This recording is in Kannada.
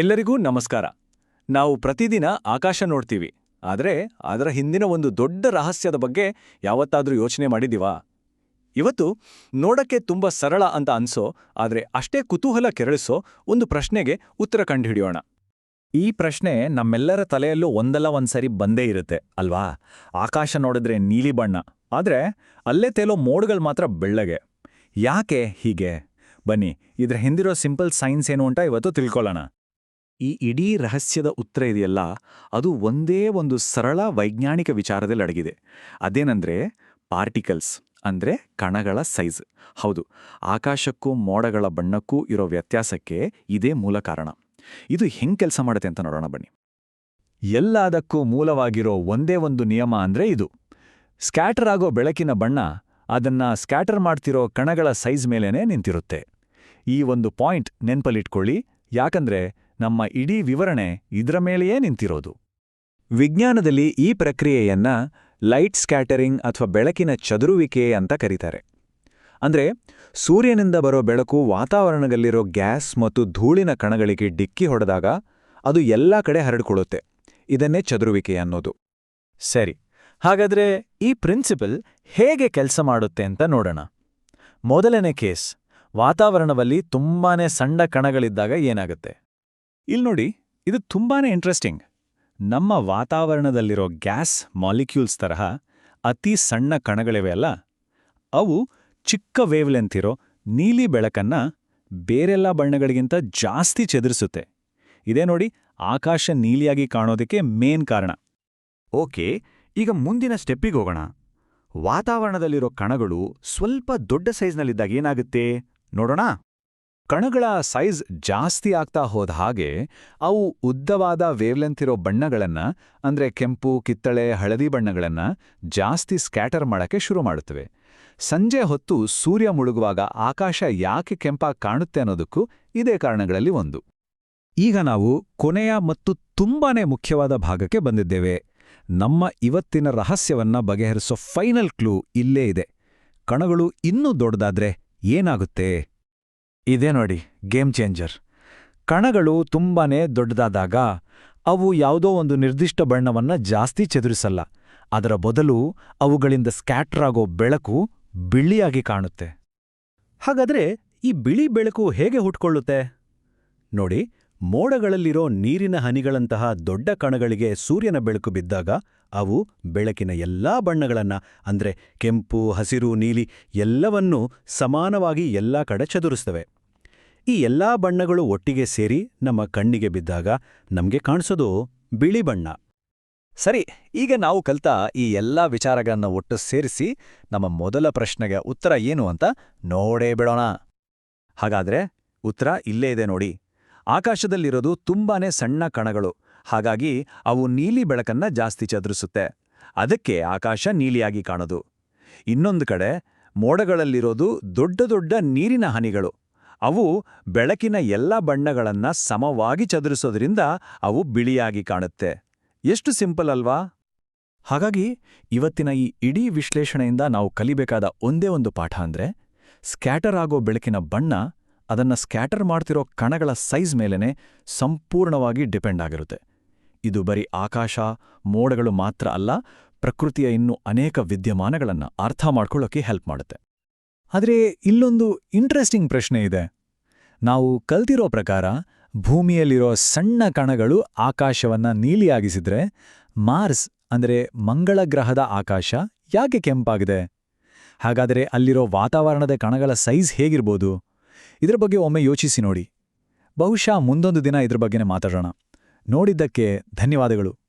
ಎಲ್ಲರಿಗೂ ನಮಸ್ಕಾರ. ನಾವು ಪ್ರತಿದಿನ ಆಕಾಶ ನೋಡ್ತೀವಿ. ಆದರೆ ಅದರ ಹಿಂದಿನ ಒಂದು ದೊಡ್ಡ ರಹಸ್ಯದ ಬಗ್ಗೆ ಯಾವತ್ತಾದರೂ ಯೋಚನೆ ಮಾಡಿದ್ದೀವಾ? ಇವತ್ತು ನೋಡಕ್ಕೆ ತುಂಬ ಸರಳ ಅಂತ ಅನ್ಸೋ, ಆದರೆ ಅಷ್ಟೇ ಕುತೂಹಲ ಕೆರಳಿಸೋ ಒಂದು ಪ್ರಶ್ನೆಗೆ ಉತ್ತರ ಕಂಡುಹಿಡಿಯೋಣ. ಈ ಪ್ರಶ್ನೆ ನಮ್ಮೆಲ್ಲರ ತಲೆಯಲ್ಲೂ ಒಂದಲ್ಲ ಒಂದ್ಸರಿ ಬಂದೇ ಇರುತ್ತೆ, ಅಲ್ವಾ? ಆಕಾಶ ನೋಡಿದ್ರೆ ನೀಲಿ ಬಣ್ಣ, ಆದರೆ ಅಲ್ಲೇ ತೇಲೋ ಮೋಡ್ಗಳು ಮಾತ್ರ ಬೆಳ್ಳಗೆ. ಯಾಕೆ ಹೀಗೆ? ಬನ್ನಿ, ಇದ್ರ ಹಿಂದಿರೋ ಸಿಂಪಲ್ ಸೈನ್ಸ್ ಏನು ಅಂತ ಇವತ್ತು ತಿಳ್ಕೊಳ್ಳೋಣ. ಈ ಇಡೀ ರಹಸ್ಯದ ಉತ್ತರ ಇದೆಯಲ್ಲ? ಅದು ಒಂದೇ ಒಂದು ಸರಳ ವೈಜ್ಞಾನಿಕ ವಿಚಾರದಲ್ಲಿ ಅಡಗಿದೆ. ಅದೇನಂದ್ರೆ ಪಾರ್ಟಿಕಲ್ಸ್ ಅಂದ್ರೆ ಕಣಗಳ ಸೈಜ್. ಹೌದು, ಆಕಾಶಕ್ಕೂ ಮೋಡಗಳ ಬಣ್ಣಕ್ಕೂ ಇರೋ ವ್ಯತ್ಯಾಸಕ್ಕೆ ಇದೇ ಮೂಲ ಕಾರಣ. ಇದು ಹೆಂಗ್ ಕೆಲಸ ಮಾಡುತ್ತೆ ಅಂತ ನೋಡೋಣ ಬನ್ನಿ. ಎಲ್ಲದಕ್ಕೂ ಮೂಲವಾಗಿರೋ ಒಂದೇ ಒಂದು ನಿಯಮ ಅಂದ್ರೆ ಇದು. ಸ್ಕ್ಯಾಟರ್ ಆಗೋ ಬೆಳಕಿನ ಬಣ್ಣ ಅದನ್ನ ಸ್ಕ್ಯಾಟರ್ ಮಾಡ್ತಿರೋ ಕಣಗಳ ಸೈಜ್ ಮೇಲೇನೆ ನಿಂತಿರುತ್ತೆ. ಈ ಒಂದು ಪಾಯಿಂಟ್ ನೆನ್ಪಲ್ಲಿಟ್ಕೊಳ್ಳಿ. ಯಾಕಂದ್ರೆ ನಮ್ಮ ಇಡೀ ವಿವರಣೆ ಇದರ ಮೇಲೆಯೇ ನಿಂತಿರೋದು. ವಿಜ್ಞಾನದಲ್ಲಿ ಈ ಪ್ರಕ್ರಿಯೆಯನ್ನ ಲೈಟ್ ಸ್ಕ್ಯಾಟರಿಂಗ್ ಅಥವಾ ಬೆಳಕಿನ ಚದುರುವಿಕೆ ಅಂತ ಕರೀತಾರೆ. ಅಂದ್ರೆ ಸೂರ್ಯನಿಂದ ಬರೋ ಬೆಳಕು ವಾತಾವರಣದಲ್ಲಿರೋ ಗ್ಯಾಸ್ ಮತ್ತು ಧೂಳಿನ ಕಣಗಳಿಗೆ ಡಿಕ್ಕಿ ಹೊಡೆದಾಗ ಅದು ಎಲ್ಲ ಕಡೆ ಹರಡಿಕೊಳ್ಳುತ್ತೆ. ಇದನ್ನೇ ಚದುರುವಿಕೆ ಅನ್ನೋದು. ಸರಿ, ಹಾಗಾದ್ರೆ ಈ ಪ್ರಿನ್ಸಿಪಲ್ ಹೇಗೆ ಕೆಲಸ ಮಾಡುತ್ತೆ ಅಂತ ನೋಡೋಣ. ಮೊದಲನೇ ಕೇಸ್ ವಾತಾವರಣದಲ್ಲಿ ತುಂಬಾನೇ ಸಣ್ಣ ಕಣಗಳಿದ್ದಾಗ ಏನಾಗುತ್ತೆ? ಇಲ್ಲಿ ನೋಡಿ, ಇದು ತುಂಬಾನೇ ಇಂಟ್ರೆಸ್ಟಿಂಗ್ ನಮ್ಮ ವಾತಾವರಣದಲ್ಲಿರೋ ಗ್ಯಾಸ್ ಮಾಲಿಕ್ಯೂಲ್ಸ್ ತರಹ ಅತಿ ಸಣ್ಣ ಕಣಗಳಿವೆ ಅಲ್ಲ? ಅವು ಚಿಕ್ಕ ವೇವ್ಲೆಂತ್ ಇರೋ ನೀಲಿ ಬೆಳಕನ್ನ ಬೇರೆಲ್ಲ ಬಣ್ಣಗಳಿಗಿಂತ ಜಾಸ್ತಿ ಚೆದರಿಸುತ್ತೆ. ಇದೇ ನೋಡಿ, ಆಕಾಶ ನೀಲಿಯಾಗಿ ಕಾಣೋದಕ್ಕೆ ಮೇನ್ ಕಾರಣ. ಓಕೆ, ಈಗ ಮುಂದಿನ ಸ್ಟೆಪ್ಪಿಗೆ ಹೋಗೋಣ. ವಾತಾವರಣದಲ್ಲಿರೋ ಕಣಗಳು ಸ್ವಲ್ಪ ದೊಡ್ಡ ಸೈಜ್ನಲ್ಲಿದ್ದಾಗ ಏನಾಗುತ್ತೆ? ನೋಡೋಣ. ಕಣಗಳ ಸೈಜ್ ಜಾಸ್ತಿ ಆಗ್ತಾ ಹೋದ ಹಾಗೆ ಅವು ಉದ್ದವಾದ ವೇವ್ಲೆಂತ್ ಇರೋ ಬಣ್ಣಗಳನ್ನ, ಅಂದ್ರೆ ಕೆಂಪು, ಕಿತ್ತಳೆ, ಹಳದಿ ಬಣ್ಣಗಳನ್ನ ಜಾಸ್ತಿ ಸ್ಕ್ಯಾಟರ್ ಮಾಡಕ್ಕೆ ಶುರು ಮಾಡುತ್ತವೆ. ಸಂಜೆ ಹೊತ್ತು ಸೂರ್ಯ ಮುಳುಗುವಾಗ ಆಕಾಶ ಯಾಕೆ ಕೆಂಪಾಗಿ ಕಾಣುತ್ತೆ ಅನ್ನೋದಕ್ಕೂ ಇದೇ ಕಾರಣಗಳಲ್ಲಿ ಒಂದು. ಈಗ ನಾವು ಕೊನೆಯ ಮತ್ತು ತುಂಬಾನೇ ಮುಖ್ಯವಾದ ಭಾಗಕ್ಕೆ ಬಂದಿದ್ದೇವೆ. ನಮ್ಮ ಇವತ್ತಿನ ರಹಸ್ಯವನ್ನ ಬಗೆಹರಿಸೋ ಫೈನಲ್ ಕ್ಲೂ ಇಲ್ಲೇ ಇದೆ. ಕಣಗಳು ಇನ್ನೂ ದೊಡ್ಡದಾದ್ರೆ ಏನಾಗುತ್ತೆ? ಇದೇ ನೋಡಿ, ಗೇಮ್ ಚೇಂಜರ್. ಕಣಗಳು ತುಂಬಾನೇ ದೊಡ್ಡದಾದಾಗ ಅವು ಯಾವುದೋ ಒಂದು ನಿರ್ದಿಷ್ಟ ಬಣ್ಣವನ್ನ ಜಾಸ್ತಿ ಚೆದುರಿಸಲ್ಲ. ಅದರ ಬದಲು ಅವುಗಳಿಂದ ಸ್ಕ್ಯಾಟರ್ ಆಗೋ ಬೆಳಕು ಬಿಳಿಯಾಗಿ ಕಾಣುತ್ತೆ. ಹಾಗಾದ್ರೆ ಈ ಬಿಳಿ ಬೆಳಕು ಹೇಗೆ ಹುಟ್ಕೊಳ್ಳುತ್ತೆ? ನೋಡಿ, ಮೋಡಗಳಲ್ಲಿರೋ ನೀರಿನ ಹನಿಗಳಂತಹ ದೊಡ್ಡ ಕಣಗಳಿಗೆ ಸೂರ್ಯನ ಬೆಳಕು ಬಿದ್ದಾಗ ಅವು ಬೆಳಕಿನ ಎಲ್ಲಾ ಬಣ್ಣಗಳನ್ನ, ಅಂದ್ರೆ ಕೆಂಪು, ಹಸಿರು, ನೀಲಿ ಎಲ್ಲವನ್ನೂ ಸಮಾನವಾಗಿ ಎಲ್ಲಾ ಕಡೆ ಚದುರಿಸ್ತವೆ. ಈ ಎಲ್ಲಾ ಬಣ್ಣಗಳು ಒಟ್ಟಿಗೆ ಸೇರಿ ನಮ್ಮ ಕಣ್ಣಿಗೆ ಬಿದ್ದಾಗ ನಮಗೆ ಕಾಣಿಸೋದು ಬಿಳಿ ಬಣ್ಣ. ಸರಿ, ಈಗ ನಾವು ಕಲ್ತ ಈ ಎಲ್ಲಾ ವಿಚಾರಗಳನ್ನ ಒಟ್ಟು ಸೇರಿಸಿ ನಮ್ಮ ಮೊದಲ ಪ್ರಶ್ನೆಗೆ ಉತ್ತರ ಏನು ಅಂತ ನೋಡೇ ಬಿಡೋಣ. ಹಾಗಾದ್ರೆ ಉತ್ತರ ಇಲ್ಲೇ ಇದೆ ನೋಡಿ. ಆಕಾಶದಲ್ಲಿರೋದು ತುಂಬಾನೇ ಸಣ್ಣ ಕಣಗಳು, ಹಾಗಾಗಿ ಅವು ನೀಲಿ ಬೆಳಕನ್ನ ಜಾಸ್ತಿ ಚದುರಿಸುತ್ತೆ. ಅದಕ್ಕೆ ಆಕಾಶ ನೀಲಿಯಾಗಿ ಕಾಣೋದು. ಇನ್ನೊಂದು ಕಡೆ ಮೋಡಗಳಲ್ಲಿರೋದು ದೊಡ್ಡ ದೊಡ್ಡ ನೀರಿನ ಹನಿಗಳು ಅವು ಬೆಳಕಿನ ಎಲ್ಲ ಬಣ್ಣಗಳನ್ನ ಸಮವಾಗಿ ಚದುರಿಸೋದ್ರಿಂದ ಅವು ಬಿಳಿಯಾಗಿ ಕಾಣುತ್ತೆ. ಎಷ್ಟು ಸಿಂಪಲ್ ಅಲ್ವಾ? ಹಾಗಾಗಿ ಇವತ್ತಿನ ಈ ಇಡೀ ವಿಶ್ಲೇಷಣೆಯಿಂದ ನಾವು ಕಲಿಬೇಕಾದ ಒಂದೇ ಒಂದು ಪಾಠ ಅಂದ್ರೆ ಸ್ಕ್ಯಾಟರ್ ಆಗೋ ಬೆಳಕಿನ ಬಣ್ಣ ಅದನ್ನ ಸ್ಕ್ಯಾಟರ್ ಮಾಡ್ತಿರೋ ಕಣಗಳ ಸೈಜ್ ಮೇಲೆನೆ ಸಂಪೂರ್ಣವಾಗಿ ಡಿಪೆಂಡ್ ಆಗಿರುತ್ತೆ. ಇದು ಬರೀ ಆಕಾಶ, ಮೋಡಗಳು ಮಾತ್ರ ಅಲ್ಲ, ಪ್ರಕೃತಿಯ ಇನ್ನೂ ಅನೇಕ ವಿದ್ಯಮಾನಗಳನ್ನು ಅರ್ಥ ಮಾಡ್ಕೊಳ್ಳೋಕೆ ಹೆಲ್ಪ್ ಮಾಡುತ್ತೆ. ಆದರೆ ಇಲ್ಲೊಂದು ಇಂಟ್ರೆಸ್ಟಿಂಗ್ ಪ್ರಶ್ನೆ ಇದೆ. ನಾವು ಕಲ್ತಿರೋ ಪ್ರಕಾರ ಭೂಮಿಯಲ್ಲಿರೋ ಸಣ್ಣ ಕಣಗಳು ಆಕಾಶವನ್ನ ನೀಲಿಯಾಗಿಸಿದ್ರೆ ಮಾರ್ಸ್ ಅಂದರೆ ಮಂಗಳ ಗ್ರಹದ ಆಕಾಶ ಯಾಕೆ ಕೆಂಪಾಗಿದೆ? ಹಾಗಾದರೆ ಅಲ್ಲಿರೋ ವಾತಾವರಣದ ಕಣಗಳ ಸೈಜ್ ಹೇಗಿರ್ಬೋದು? ಇದರ ಬಗ್ಗೆ ಒಮ್ಮೆ ಯೋಚಿಸಿ ನೋಡಿ. ಬಹುಶಃ ಮುಂದೊಂದು ದಿನ ಇದ್ರ ಬಗ್ಗೆನೇ ಮಾತಾಡೋಣ. ನೋಡಿದ್ದಕ್ಕೆ ಧನ್ಯವಾದಗಳು.